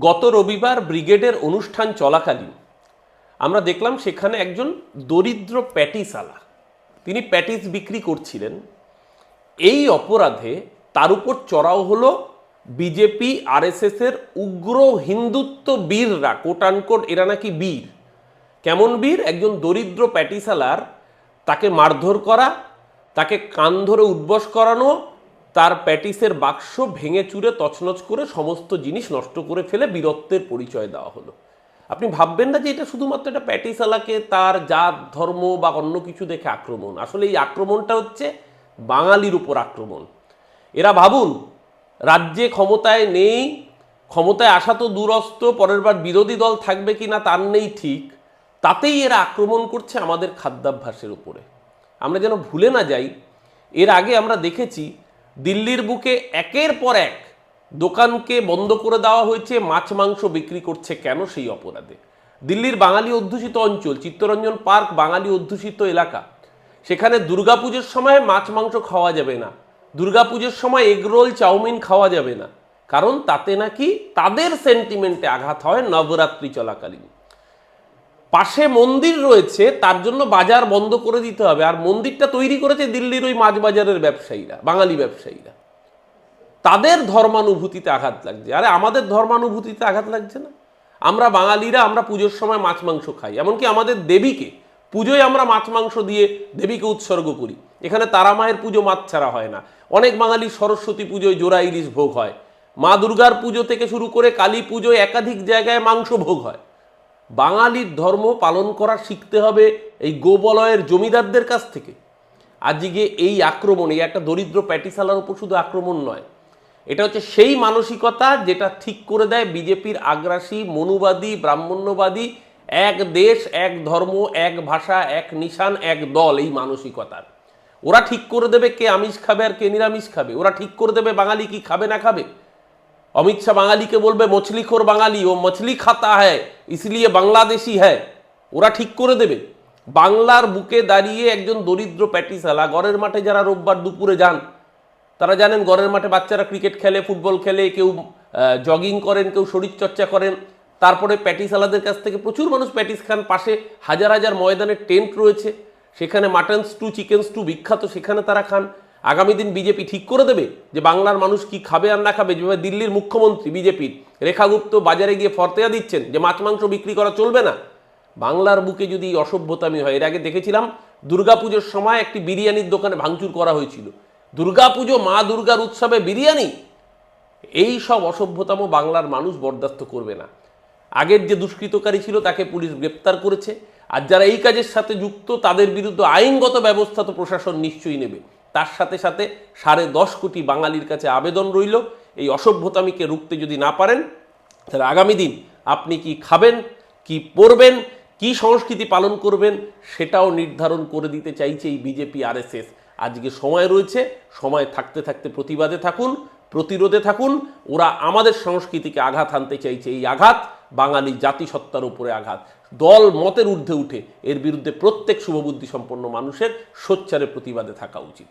গত রবিবার ব্রিগেডের অনুষ্ঠান চলাকালীন আমরা দেখলাম সেখানে একজন দরিদ্র প্যাটিসালা তিনি প্যাটিস বিক্রি করছিলেন। এই অপরাধে তার উপর চড়াও হলো বিজেপি, আরএসএস এর উগ্র হিন্দুত্ব বীররা কোটানকোট এরা নাকি বীর। কেমন বীর? একজন দরিদ্র প্যাটিসালার, তাকে মারধর করা, তাকে কান ধরে উদ্বস করানো তার প্যাটিসের বাক্স ভেঙে চুরে তছনছ করে সমস্ত জিনিস নষ্ট করে ফেলে বীরত্বের পরিচয় দেওয়া হলো। আপনি ভাববেন না যে এটা শুধুমাত্র একটা প্যাটিসালাকে তার জাত, ধর্ম বা অন্য কিছু দেখে আক্রমণ। আসলে এই আক্রমণটা হচ্ছে বাঙালির উপর আক্রমণ। এরা ভাবুন, রাজ্যে ক্ষমতায় নেই, ক্ষমতায় আসা তো দূরস্থ পরের বার বিরোধী দল থাকবে কি না তার নেই ঠিক। তাতেই এরা আক্রমণ করছে আমাদের খাদ্যাভ্যাসের উপরে। আমরা যেন ভুলে না যাই, এর আগে আমরা দেখেছি দিল্লির বুকে একের পর এক দোকানকে বন্ধ করে দেওয়া হয়েছে, মাছ মাংস বিক্রি করছে কেন সেই অপরাধে? দিল্লির বাঙালি অধ্যুষিত অঞ্চল, চিত্তরঞ্জন পার্ক, বাঙালি অধ্যুষিত এলাকা, সেখানে দুর্গাপুজোর সময় মাছ মাংস খাওয়া যাবে না। দুর্গাপুজোর সময় এগরোল চাউমিন খাওয়া যাবে না। কারণ তাতে নাকি তাদের সেন্টিমেন্টে আঘাত হয় নবরাত্রি চলাকালীন। পাশে মন্দির রয়েছে, তার জন্য বাজার বন্ধ করে দিতে হবে। আর মন্দিরটা তৈরি করেছে দিল্লির ওই মাছ বাজারের ব্যবসায়ীরা, বাঙালি ব্যবসায়ীরা। তাদের ধর্মানুভূতিতে আঘাত লাগছে। আরে আমাদের ধর্মানুভূতিতে আঘাত লাগছে না? আমরা বাঙালিরা, আমরা পুজোর সময় মাছ মাংস খাই। এমনকি আমাদের দেবীকে, পুজোয় আমরা মাছ মাংস দিয়ে দেবীকে উৎসর্গ করি। এখানে তারা মায়ের পুজো মাছ ছাড়া হয় না। অনেক বাঙালি সরস্বতী পুজোয় জোড়া ইলিশ ভোগ হয়। মা দুর্গার পুজো থেকে শুরু করে কালী পুজোয় একাধিক জায়গায় মাংস ভোগ হয়। বাঙালির ধর্ম পালন করা শিখতে হবে এই গোবলয়ের জমিদারদের কাছ থেকে। আজকে এই আক্রমণ, এই একটা দরিদ্র প্যাটিসালার উপর শুধু আক্রমণ নয়, এটা হচ্ছে সেই মানসিকতা যেটা ঠিক করে দেয় বিজেপির আগ্রাসী, মনুবাদী, ব্রাহ্মণ্যবাদী, এক দেশ, এক ধর্ম, এক ভাষা, এক নিশান, এক দল এই মানসিকতার। ওরা ঠিক করে দেবে কে আমিষ খাবে আর কে নিরামিষ খাবে। ওরা ঠিক করে দেবে বাঙালি কি খাবে না খাবে। অমিত শাহ বাঙালিকে বলবে, মছলিখোর বাঙালি, ও মছলি খাতা হ্যায়। ইসলিয়ে বাংলাদেশি হ্যায়, ওরা ঠিক করে দেবে। বাংলার বুকে দাঁড়িয়ে একজন দরিদ্র প্যাটিসালা গড়ের মাঠে যারা রোববার দুপুরে যান, তারা জানেন গড়ের মাঠে বাচ্চারা ক্রিকেট খেলে, ফুটবল খেলে, কেউ জগিং করেন, কেউ শরীরচর্চা করেন। তারপরে প্যাটিস আলাদের কাছ থেকে প্রচুর মানুষ প্যাটিস খান। পাশে হাজার হাজার ময়দানের টেন্ট রয়েছে, সেখানে মাটন স্টু চিকেন স্টু বিখ্যাত, সেখানে তারা খান। আগামী দিন বিজেপি ঠিক করে দেবে যে বাংলার মানুষ কি খাবে আর না খাবে? যেভাবে দিল্লির মুখ্যমন্ত্রী বিজেপির রেখা গুপ্ত বাজারে গিয়ে ফরতেয়া দিচ্ছেন যে মাছ মাংস বিক্রি করা চলবে না, বাংলার বুকে যদি অসভ্যতামি হয়, এর আগে দেখেছিলাম দুর্গাপুজোর সময় একটি বিরিয়ানির দোকানে ভাঙচুর করা হয়েছিল। দুর্গাপুজো মা দুর্গার উৎসবে বিরিয়ানি? এই সব অসভ্যতম বাংলার মানুষ বরদাস্ত করবে না। আগের যে দুষ্কৃতকারী ছিল, তাকে পুলিশ গ্রেপ্তার করেছে। আর যারা এই কাজের সাথে যুক্ত, তাদের বিরুদ্ধে আইনগত ব্যবস্থা তো প্রশাসন নিশ্চয়ই নেবে। তার সাথে সাথে সাড়ে দশ কোটি বাঙালির কাছে আবেদন রইল। এই অসভ্যতামিকে রুখতে যদি না পারেন, তাহলে আগামী দিন আপনি কি খাবেন, কি পরবেন, কি সংস্কৃতি পালন করবেন, সেটাও নির্ধারণ করে দিতে চাইছে এই বিজেপি আরএসএস। আজকে সময় রয়েছে, সময় থাকতে থাকতে প্রতিবাদে থাকুন, প্রতিরোধে থাকুন। ওরা আমাদের সংস্কৃতিকে আঘাত আনতে চাইছে। এই আঘাত বাঙালি জাতিসত্তার উপরে আঘাত। দল মতের ঊর্ধ্বে উঠে এর বিরুদ্ধে প্রত্যেক শুভবুদ্ধি সম্পন্ন মানুষের সোচ্চারে প্রতিবাদে থাকা উচিত।